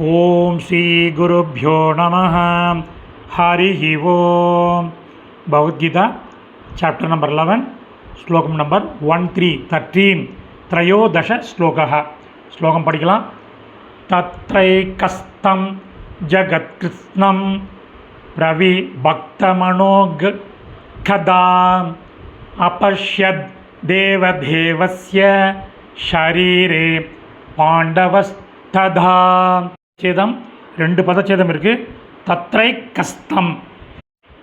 ओम श्री गुरुभ्यो नम। हरिः ओम्। भगवदीता चाप्टर् नंबर लेवेन् श्लोक number one one three thirteen त्रयोदशश्लोकः श्लोकं पठिकला तत्रैकस्तं जगत्कृत्स्नं प्रविभक्तमनोग् कदा अपश्यद् देवदेवस्य शरीरे पाण्डवस्तधा சேதம் ரெண்டு பதச்சேதம் இருக்குது தத்ரை கஸ்தம்.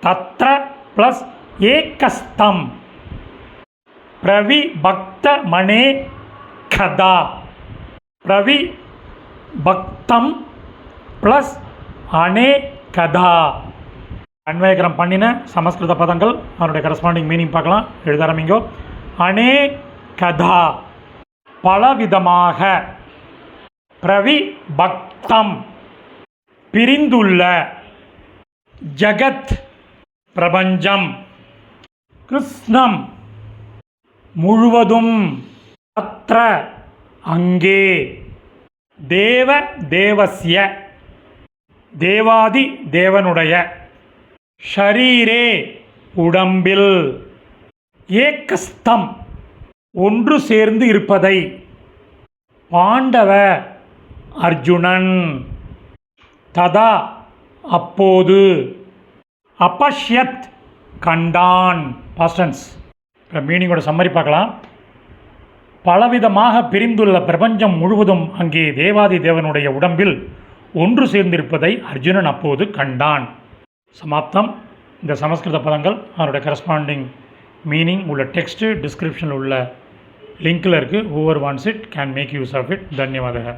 தத்ர ப்ளஸ் ஏகஸ்தம் பிரவி பக்த மணே கதா. பிரவி பக்தம் ப்ளஸ் அனே கதா. அன்வயகரம் பண்ணின சமஸ்கிருத பதங்கள் அதனுடைய கரஸ்பாண்டிங் மீனிங் பார்க்கலாம். எழுத ஆரம்பிங்கோ அனே கதா. பலவிதமாக. பிரவி பக்தம் பிரிந்துள்ள ஜகத் பிரபஞ்சம். கிருஷ்ணம் முழுவதும் அத்த அங்கே. தேவ தேவசிய தேவாதி தேவனுடைய ஷரீரே உடம்பில். ஏக்கஸ்தம் ஒன்று சேர்ந்து இருப்பதை பாண்டவ அர்ஜுனன். ததா அப்போது. அபஷ்யத் கண்டான். பாஸ்டன்ஸ் இப்போ மீனிங்கோட சம்மரி பார்க்கலாம். பலவிதமாக பிரிந்துள்ள பிரபஞ்சம் முழுவதும் அங்கே தேவாதி தேவனுடைய உடம்பில் ஒன்று சேர்ந்திருப்பதை அர்ஜுனன் அப்போது கண்டான். சமாப்தம். இந்த சமஸ்கிருத பதங்கள் அதனுடைய கரஸ்பாண்டிங் மீனிங் உள்ள டெக்ஸ்ட்டு டிஸ்கிரிப்ஷனில் உள்ள லிங்கில் இருக்குது over once it can make use of it தன்யவாதக.